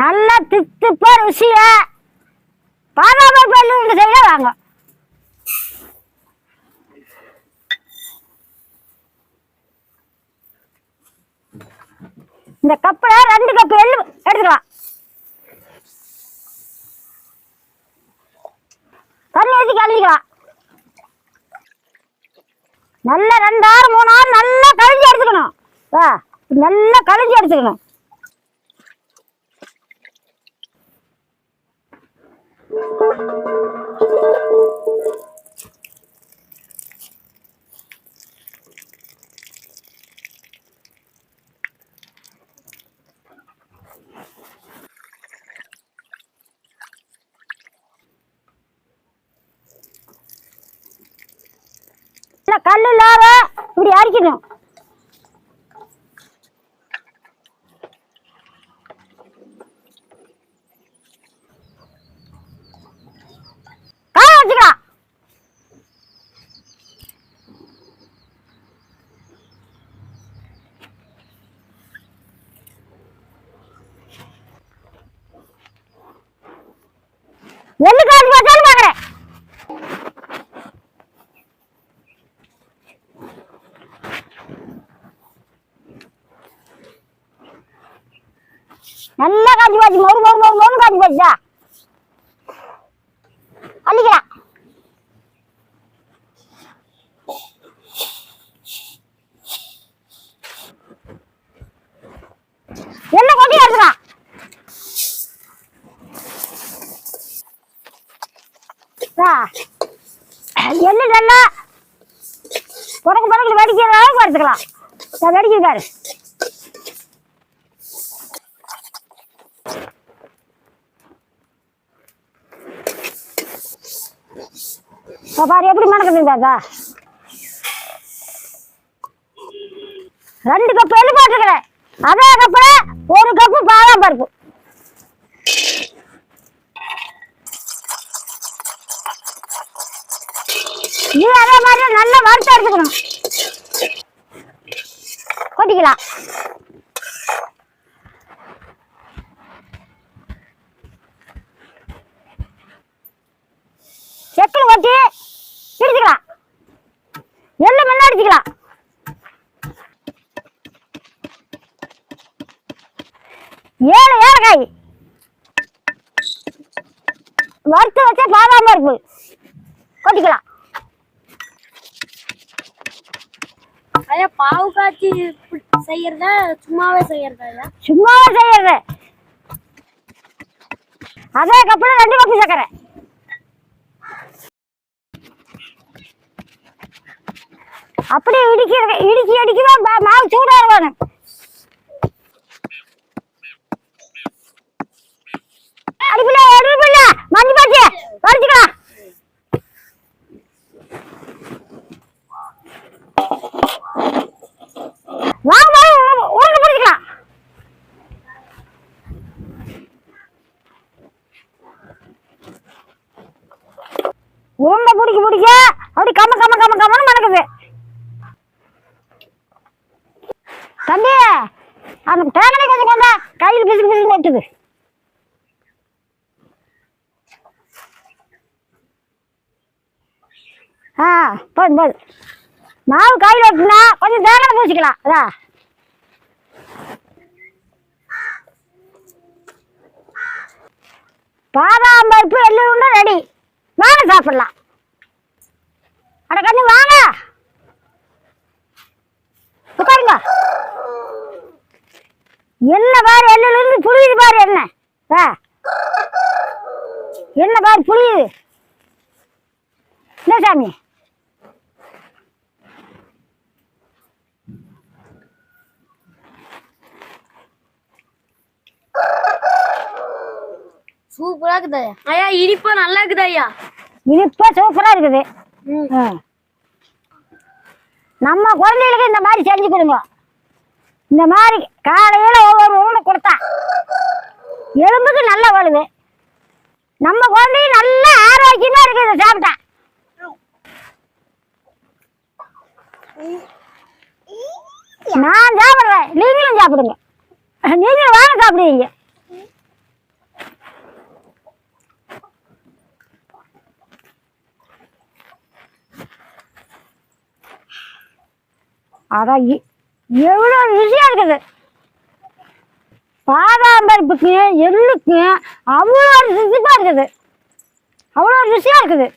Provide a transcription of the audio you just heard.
நல்லா தித்துப்பா ருசியா. பாதாம பல்லு இந்த சைடா வாங்க. இந்த கப்பில் ரெண்டு கப்பு எள்ளு எடுத்துக்கலாம். தண்ணி ஊற்றி கலந்துக்கலாம் நல்லா ரெண்டாறு மூணு ஆறு நல்லா கழிஞ்சு எடுத்துக்கணும். வா நல்லா கழிஞ்சு எடுத்துக்கணும். கல்லு கல் இப்படி அரிக்கணும். நல்லா காஞ்சி போச்சு. மொறு மொறு மொறு மொறு காஞ்சி போச்சுடா. அள்ளிக்கிறா என்ன கொட்டி எடுத்துக்கலாம் ஆ, எள்ளு நல்லா? புறக்கு புறக்கு வெடிக்கிற அளவுக்கு எடுத்துக்கலாம். வெடிக்கிறாரு பாரு எப்படி மணக்குது தாத்தா ரெண்டு கப் எள்ளு போட்டுருக்கிறேன். அதே கப்பில் ஒரு கப்பு பாதாம் பருப்பு. இது அதே மாதிரி நல்லா வறுத்து எடுத்துக்கணும். கொட்டிக்கலாம் செக்கில் கொட்டி ஏழு ஏலக்காய் வறுத்து வச்ச பாதாம் பருப்பு கொட்டிக்கலாம். ஐயா பாவு காய்ச்சி செய்யறதா சும்மாவே செய்யறதா சும்மாவே செய்யறது. அதே கப்பில் ரெண்டு கப்பு சக்கரை அப்படியே இடிக்கிற இடிக்கி இடிக்கதான் பா- மாவு சூடாக வேணும் அடிப்பில்ல அடிப்பில்ல மஞ்சள் பாச்சு வடிச்சுக்கலாம் வாங்க வாங்க உருண்டை பிடிச்சிக்கலாம் உருண்டை பிடிக்க பிடிக்க அப்படி கம்ம கம்ம கம்ம கம்மன்னு மணக்குது. தம்பி அந்த தேங்கனை கொஞ்சம் கொண்டா கையில் பிசு பிசு நட்டுது ஆ போதும் போதும் மாவு கையில் வச்சுனா கொஞ்சம் தேங்காய் பூசிக்கலாம். அதா. பாதாம் பருப்பு எல்லாம் ரெடி. வாங்க சாப்பிடலாம். அட கண்ணு வாங்க. உட்காருங்க. என்ன பாரு எள்ளுல இருந்து புரியுது பாரு என்ன. என்ன பாரு புரியுது என்ன சாமி? சூப்பரா இருக்குது ஐயா இனிப்பா நல்லா இருக்குது ஐயா இனிப்பா சூப்பரா இருக்குது. நம்ம குழந்தைகளுக்கு இந்த மாதிரி செஞ்சு கொடுங்க. இந்த மாதிரி காலையில் ஒவ்வொரு உருண்டை கொடுத்தா எலும்புக்கு நல்லா வலுது நம்ம குழந்தையும் நல்லா ஆரோக்கியமாக இருக்கு இதை சாப்பிட்டா. நான் சாப்பிட்றேன். நீங்களும் சாப்பிடுங்க. நீங்களும் வாங்க சாப்பிடுவீங்க. அதான் எவ்வளோ ருசியாக இருக்குது பாதாம்பருப்புக்கு எள்ளுக்கு அவ்வளோ ருசிப்பாக இருக்குது அவ்வளோ ருசியாக இருக்குது